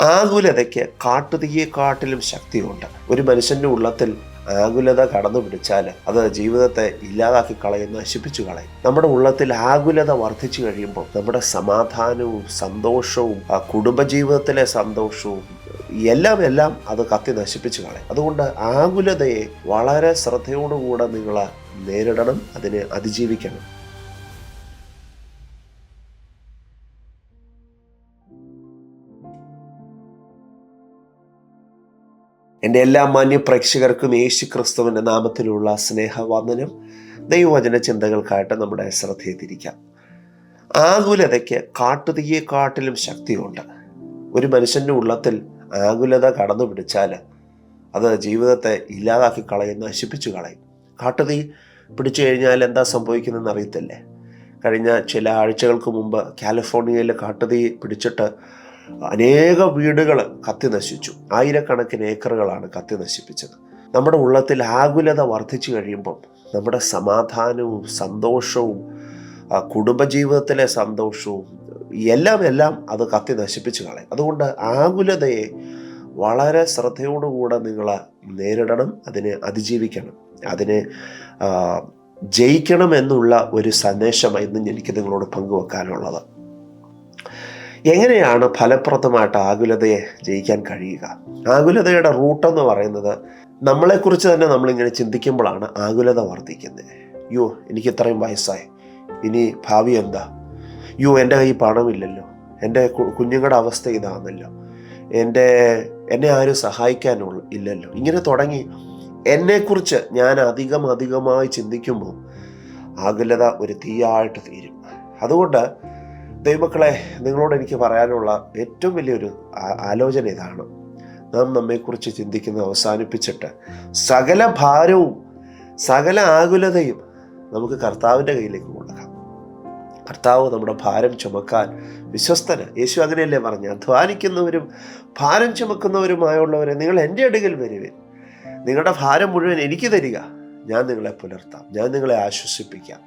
ആകുലതയ്ക്ക് കാട്ടുതീയെക്കാട്ടിലും ശക്തിയുണ്ട്. ഒരു മനുഷ്യന്റെ ഉള്ളത്തിൽ ആകുലത കടന്നു പിടിച്ചാൽ അത് ജീവിതത്തെ ഇല്ലാതാക്കി കളയും നശിപ്പിച്ചു കളയും. നമ്മുടെ ഉള്ളത്തിൽ ആകുലത വർദ്ധിച്ചു കഴിയുമ്പോൾ നമ്മുടെ സമാധാനവും സന്തോഷവും കുടുംബജീവിതത്തിലെ സന്തോഷവും എല്ലാം എല്ലാം അത് കത്തി നശിപ്പിച്ചു കളയും. അതുകൊണ്ട് ആകുലതയെ വളരെ ശ്രദ്ധയോടുകൂടെ നിങ്ങൾ നേരിടണം അതിനെ അതിജീവിക്കണം. എന്റെ എല്ലാ മാന്യ പ്രേക്ഷകർക്കും യേശു ക്രിസ്തുവിന്റെ നാമത്തിലുള്ള സ്നേഹവന്ദനം. ദൈവവചന ചിന്തകൾക്കായിട്ട് നമ്മുടെ ശ്രദ്ധയെ തിരിക്കാം ആകുലതയ്ക്ക് കാട്ടുതീയെക്കാട്ടിലും ശക്തിയുണ്ട്. ഒരു മനുഷ്യന്റെ ഉള്ളത്തിൽ ആകുലത കടന്നു പിടിച്ചാൽ അത് ജീവിതത്തെ ഇല്ലാതാക്കി കളയും നശിപ്പിച്ചു കളയും. കാട്ടുതീ പിടിച്ചു കഴിഞ്ഞാൽ എന്താ സംഭവിക്കുന്നതെന്ന് അറിയത്തില്ലേ? കഴിഞ്ഞ ചില ആഴ്ചകൾക്ക് മുമ്പ് കാലിഫോർണിയയിൽ കാട്ടുതീ പിടിച്ചിട്ട് അനേക വീടുകൾ കത്തി നശിച്ചു. ആയിരക്കണക്കിന് ഏക്കറുകളാണ് കത്തി നശിപ്പിച്ചത്. നമ്മുടെ ഉള്ളത്തിൽ ആകുലത വർദ്ധിച്ചു കഴിയുമ്പം നമ്മുടെ സമാധാനവും സന്തോഷവും കുടുംബജീവിതത്തിലെ സന്തോഷവും എല്ലാം എല്ലാം അത് കത്തി നശിപ്പിച്ചു കളയും. അതുകൊണ്ട് ആകുലതയെ വളരെ ശ്രദ്ധയോടുകൂടെ നിങ്ങൾ നേരിടണം അതിനെ അതിജീവിക്കണം അതിനെ ജയിക്കണം എന്നുള്ള ഒരു സന്ദേശമായി ഇന്ന് എനിക്ക് നിങ്ങളോട് പങ്കുവെക്കാനുള്ളത്. എങ്ങനെയാണ് ഫലപ്രദമായിട്ട് ആകുലതയെ ജയിക്കാൻ കഴിയുക? ആകുലതയുടെ റൂട്ടെന്ന് പറയുന്നത് നമ്മളെക്കുറിച്ച് തന്നെ നമ്മളിങ്ങനെ ചിന്തിക്കുമ്പോഴാണ് ആകുലത വർദ്ധിക്കുന്നത്. യോ എനിക്ക് ഇത്രയും വയസ്സായി. ഇനി ഭാവി എന്താ? യോ എന്റെ കയ്യിൽ പണമില്ലല്ലോ. എന്റെ കുഞ്ഞുങ്ങളുടെ അവസ്ഥ ഇതാണല്ലോ എന്റെ എന്നെ ആരും സഹായിക്കാനുള്ള ഇല്ലല്ലോ. ഇങ്ങനെ തുടങ്ങി എന്നെക്കുറിച്ച് ഞാൻ അധികം അധികമായി ചിന്തിക്കുമ്പോൾ ആകുലത ഒരു തീയായിട്ട് തീരും. അതുകൊണ്ട് ദൈവമക്കളെ നിങ്ങളോട് എനിക്ക് പറയാനുള്ള ഏറ്റവും വലിയൊരു ആലോചന ഇതാണ്. നാം നമ്മെക്കുറിച്ച് ചിന്തിക്കുന്നത് അവസാനിപ്പിച്ചിട്ട് സകല ഭാരവും സകല ആകുലതയും നമുക്ക് കർത്താവിന്റെ കയ്യിലേക്ക് കൊടുക്കാം. കർത്താവ് നമ്മുടെ ഭാരം ചുമക്കാൻ വിശ്വസ്തന്. യേശു അങ്ങനെയല്ലേ പറഞ്ഞു അധ്വാനിക്കുന്നവരും ഭാരം ചുമക്കുന്നവരുമായുള്ളവരെ നിങ്ങൾ എന്റെ അടുക്കൽ വരുവിൻ. നിങ്ങളുടെ ഭാരം മുഴുവൻ എനിക്ക് തരിക. ഞാൻ നിങ്ങളെ പുലർത്താം. ഞാൻ നിങ്ങളെ ആശ്വസിപ്പിക്കാം.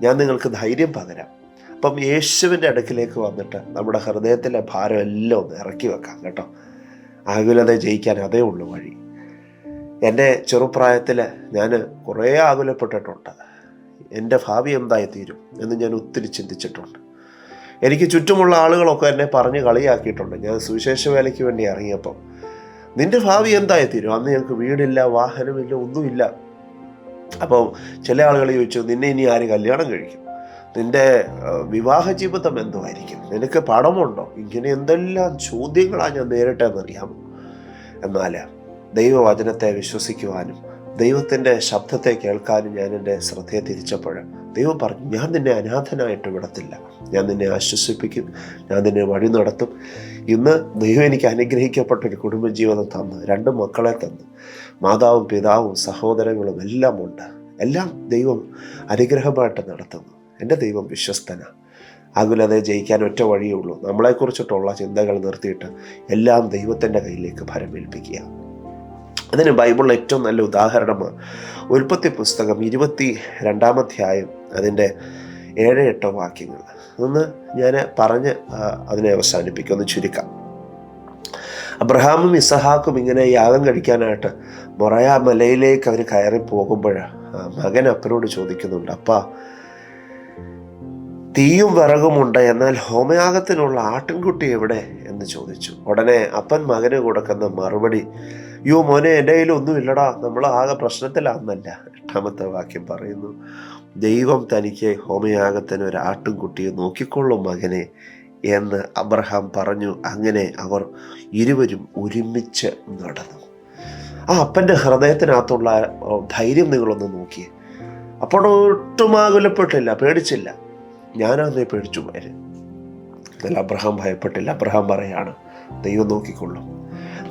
ഞാൻ നിങ്ങൾക്ക് ധൈര്യം പകരാം. അപ്പം യേശുവിന്റെ അടുക്കിലേക്ക് വന്നിട്ട് നമ്മുടെ ഹൃദയത്തിലെ ഭാരം എല്ലാം ഒന്ന് ഇറക്കി വെക്കാം കേട്ടോ. ആകുലത ജയിക്കാൻ അതേ ഉള്ളൂ വഴി. എന്റെ ചെറുപ്രായത്തിൽ ഞാൻ കുറേ ആകുലപ്പെട്ടിട്ടുണ്ട്. എന്റെ ഭാവി എന്തായി തീരും എന്ന് ഞാൻ ഒത്തിരി ചിന്തിച്ചിട്ടുണ്ട്. എനിക്ക് ചുറ്റുമുള്ള ആളുകളൊക്കെ എന്നെ പറഞ്ഞ് കളിയാക്കിയിട്ടുണ്ട്. ഞാൻ സുവിശേഷ വേലയ്ക്ക് വേണ്ടി ഇറങ്ങിയപ്പം. നിന്റെ ഭാവി എന്തായി തീരും അന്ന് ഞങ്ങൾക്ക് വീടില്ല വാഹനമില്ല ഒന്നുമില്ല. അപ്പോൾ ചില ആളുകൾ ചോദിച്ചു നിന്നെ ഇനി ആര് കല്യാണം കഴിക്കും? നിന്റെ വിവാഹ ജീവിതം എന്തുമായിരിക്കും നിനക്ക് പണമുണ്ടോ? ഇങ്ങനെ എന്തെല്ലാം ചോദ്യങ്ങളാണ് ഞാൻ നേരിട്ടെന്നറിയാമോ? എന്നാൽ ദൈവവചനത്തെ വിശ്വസിക്കുവാനും ദൈവത്തിന്റെ ശബ്ദത്തെ കേൾക്കാനും ഞാൻ എന്റെ ശ്രദ്ധയെ തിരിച്ചപ്പോൾ ദൈവം പറഞ്ഞു ഞാൻ നിന്നെ അനാഥനായിട്ട് വിടത്തില്ല. ഞാൻ നിന്നെ ആശ്വസിപ്പിക്കും. ഞാൻ നിന്നെ വഴി നടത്തും. ഇന്ന് ദൈവം എനിക്ക് അനുഗ്രഹിക്കപ്പെട്ട ഒരു കുടുംബജീവിതം തന്ന് രണ്ട് മക്കളെ തന്ന് മാതാവും പിതാവും സഹോദരങ്ങളും എല്ലാം ഉണ്ട് എല്ലാം ദൈവം അനുഗ്രഹമായിട്ട് നടത്തുന്നു. എന്റെ ദൈവം വിശ്വസ്തനാണ് ആകുലതയെ ജയിക്കാൻ ഒറ്റ വഴിയേ ഉള്ളൂ. നമ്മളെക്കുറിച്ചിട്ടുള്ള ചിന്തകൾ നിർത്തിയിട്ട് എല്ലാം ദൈവത്തിന്റെ കയ്യിലേക്ക് ഭരമേൽപ്പിക്കുക അതിന് ബൈബിളിലെ ഏറ്റവും നല്ല ഉദാഹരണമാണ് ഉൽപ്പത്തി പുസ്തകം ഇരുപത്തി രണ്ടാമധ്യായം അതിന്റെ ഏഴ് എട്ടോ വാക്യങ്ങൾ. ഒന്ന് ഞാൻ പറഞ്ഞ് അതിനെ അവസാനിപ്പിക്കും. ഒന്ന് ചുരുക്കാം. അബ്രഹാമും ഇസഹാക്കും ഇങ്ങനെ യാഗം കഴിക്കാനായിട്ട് മൊറയാ മലയിലേക്ക് അവർ കയറി പോകുമ്പോൾ മകൻ അപ്പനോട് ചോദിക്കുന്നുണ്ട് അപ്പാ തീയും വിറകുമുണ്ട് എന്നാൽ ഹോമയാഗത്തിനുള്ള ആട്ടിൻകുട്ടി എവിടെ എന്ന് ചോദിച്ചു. ഉടനെ അപ്പൻ മകന് കൊടുക്കുന്ന മറുപടി യോ മോനെ എന്റെ കയ്യിൽ ഒന്നുമില്ലടാ നമ്മൾ ആകെ പ്രശ്നത്തിലാണെന്നല്ല എട്ടാമത്തെ വാക്യം പറയുന്നു. ദൈവം തനിക്ക് ഹോമയാഗത്തിന് ഒരു ആട്ടിൻകുട്ടിയെ നോക്കിക്കൊള്ളും മകനെ എന്ന് അബ്രഹാം പറഞ്ഞു. അങ്ങനെ അവർ ഇരുവരും ഒരുമിച്ച് നടന്നു. ആ അപ്പന്റെ ഹൃദയത്തിനകത്തുള്ള ധൈര്യം നിങ്ങളൊന്ന് നോക്കിയേ. അപ്പോൾ ഒട്ടും ആകുലപ്പെട്ടില്ല പേടിച്ചില്ല. ഞാനന്നേ പേടിച്ചു പോയത്. എന്നാൽ അബ്രഹാം ഭയപ്പെട്ടില്ല. അബ്രഹാം പറയാണ് ദൈവം നോക്കിക്കൊള്ളും.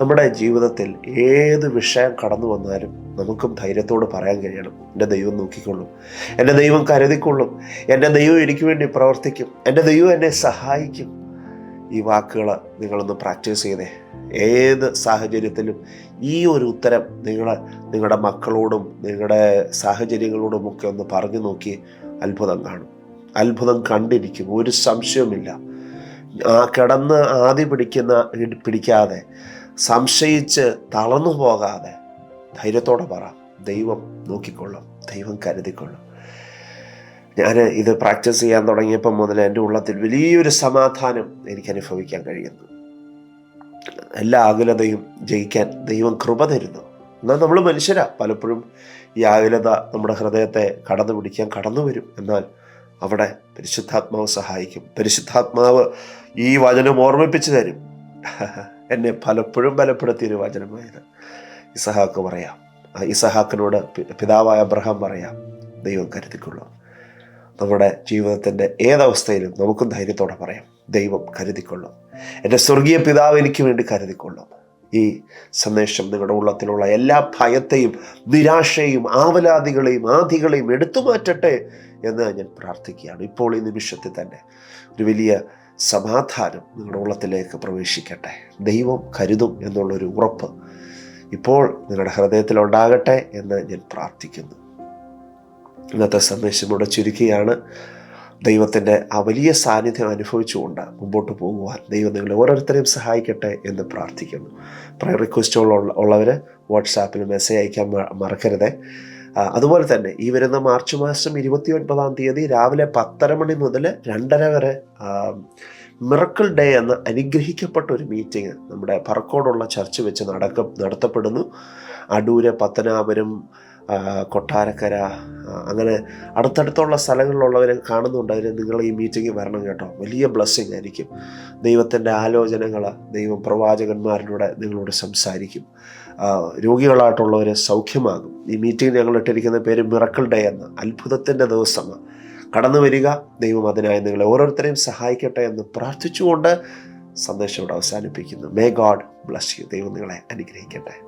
നമ്മുടെ ജീവിതത്തിൽ ഏത് വിഷയം കടന്നു വന്നാലും നമുക്കും ധൈര്യത്തോട് പറയാൻ കഴിയണം. എന്റെ ദൈവം നോക്കിക്കൊള്ളും. എന്റെ ദൈവം കരുതിക്കൊള്ളും. എന്റെ ദൈവം എനിക്ക് വേണ്ടി പ്രവർത്തിക്കും. എന്റെ ദൈവം എന്നെ സഹായിക്കും. ഈ വാക്കുകൾ നിങ്ങളൊന്ന് പ്രാക്ടീസ് ചെയ്തേ. ഏത് സാഹചര്യത്തിലും ഈ ഒരു ഉത്തരം നിങ്ങൾ നിങ്ങളുടെ മക്കളോടും നിങ്ങളുടെ സാഹചര്യങ്ങളോടും ഒക്കെ ഒന്ന് പറഞ്ഞു നോക്കി അത്ഭുതം കാണും. അത്ഭുതം കണ്ടിരിക്കും ഒരു സംശയവുമില്ല. ആ കിടന്ന് ആദി പിടിക്കുന്ന പിടിക്കാതെ സംശയിച്ച് തളർന്നു പോകാതെ ധൈര്യത്തോടെ പറ. ദൈവം നോക്കിക്കൊള്ളും. ദൈവം കരുതിക്കൊള്ളും. ഞാൻ ഇത് പ്രാക്ടീസ് ചെയ്യാൻ തുടങ്ങിയപ്പോൾ മുതൽ എന്റെ ഉള്ളത്തിൽ വലിയൊരു സമാധാനം എനിക്ക് അനുഭവിക്കാൻ കഴിയുന്നു. എല്ലാ ആകുലതയും ജയിക്കാൻ ദൈവം കൃപ തരുന്നു. എന്നാൽ നമ്മൾ മനുഷ്യരാ. പലപ്പോഴും ഈ ആകുലത നമ്മുടെ ഹൃദയത്തെ കടന്നു പിടിക്കാൻ കടന്നു വരും എന്നാൽ അവിടെ പരിശുദ്ധാത്മാവ് സഹായിക്കും. പരിശുദ്ധാത്മാവ് ഈ വചനം ഓർമ്മിപ്പിച്ചു തരും. എന്നെ പലപ്പോഴും ബലപ്പെടുത്തിയൊരു വചനമായത്. ഇസഹാക്ക് പറയാം. ഇസഹാക്കിനോട് പിതാവായ അബ്രഹാം പറയാം. ദൈവം കരുതിക്കൊള്ളും. നമ്മുടെ ജീവിതത്തിന്റെ ഏതവസ്ഥയിലും നമുക്കും ധൈര്യത്തോടെ പറയാം. ദൈവം കരുതിക്കൊള്ളും. എന്റെ സ്വർഗീയ പിതാവ് എനിക്ക് വേണ്ടി കരുതിക്കൊള്ളും. ഈ സന്ദേശം നിങ്ങളുടെ ഉള്ളത്തിലുള്ള എല്ലാ ഭയത്തെയും നിരാശയും ആവലാദികളെയും ആധികളെയും എടുത്തു മാറ്റട്ടെ എന്ന് ഞാൻ പ്രാർത്ഥിക്കുകയാണ്. ഇപ്പോൾ ഈ നിമിഷത്തിൽ തന്നെ ഒരു വലിയ സമാധാനം നിങ്ങളുടെ ഉള്ളത്തിലേക്ക് പ്രവേശിക്കട്ടെ. ദൈവം കരുതും എന്നുള്ളൊരു ഉറപ്പ് ഇപ്പോൾ നിങ്ങളുടെ ഹൃദയത്തിൽ ഉണ്ടാകട്ടെ എന്ന് ഞാൻ പ്രാർത്ഥിക്കുന്നു. ഇന്നത്തെ സന്ദേശം ഇവിടെ ചുരുക്കുകയാണ് ദൈവത്തിന്റെ ആ വലിയ സാന്നിധ്യം അനുഭവിച്ചുകൊണ്ട് മുമ്പോട്ട് പോകുവാൻ ദൈവം നിങ്ങളെ ഓരോരുത്തരെയും സഹായിക്കട്ടെ എന്ന് പ്രാർത്ഥിക്കുന്നു. പ്രയർ റിക്വസ്റ്റുകൾ ഉള്ളവർ വാട്സാപ്പിൽ മെസ്സേജ് അയക്കാൻ മറക്കരുതേ. അതുപോലെ തന്നെ ഈ വരുന്ന മാർച്ച് മാസം ഇരുപത്തി ഒൻപതാം തീയതി രാവിലെ പത്തര മണി മുതൽ രണ്ടര വരെ മിറക്കിൾ ഡേ എന്ന അനുഗ്രഹിക്കപ്പെട്ട ഒരു മീറ്റിംഗ് നമ്മുടെ പറക്കോടുള്ള ചർച്ച് വെച്ച് നടക്കും നടത്തപ്പെടുന്നു. അടൂര് പത്തനാപുരം കൊട്ടാരക്കര അങ്ങനെ അടുത്തടുത്തുള്ള സ്ഥലങ്ങളിലുള്ളവരെ കാണുന്നുണ്ട് അതിന് നിങ്ങൾ ഈ മീറ്റിംഗ് വരണം കേട്ടോ. വലിയ ബ്ലെസ്സിങ് ആയിരിക്കും. ദൈവത്തിന്റെ ആലോചനകൾ ദൈവം പ്രവാചകന്മാരിലൂടെ നിങ്ങളോട് സംസാരിക്കും. രോഗികളായിട്ടുള്ളവർ സൗഖ്യമാകും. ഈ മീറ്റിംഗ് ഞങ്ങൾ ഇട്ടിരിക്കുന്ന പേര് മിറക്കിൾ ഡേ എന്ന് അത്ഭുതത്തിന്റെ ദിവസമാണ്. കടന്നു വരിക ദൈവം അതിനായി നിങ്ങളെ ഓരോരുത്തരെയും സഹായിക്കട്ടെ എന്ന് പ്രാർത്ഥിച്ചുകൊണ്ട് സന്ദേശം ഇവിടെ അവസാനിപ്പിക്കുന്നു. മേ ഗോഡ് ബ്ലസ് യു ദൈവം നിങ്ങളെ അനുഗ്രഹിക്കട്ടെ.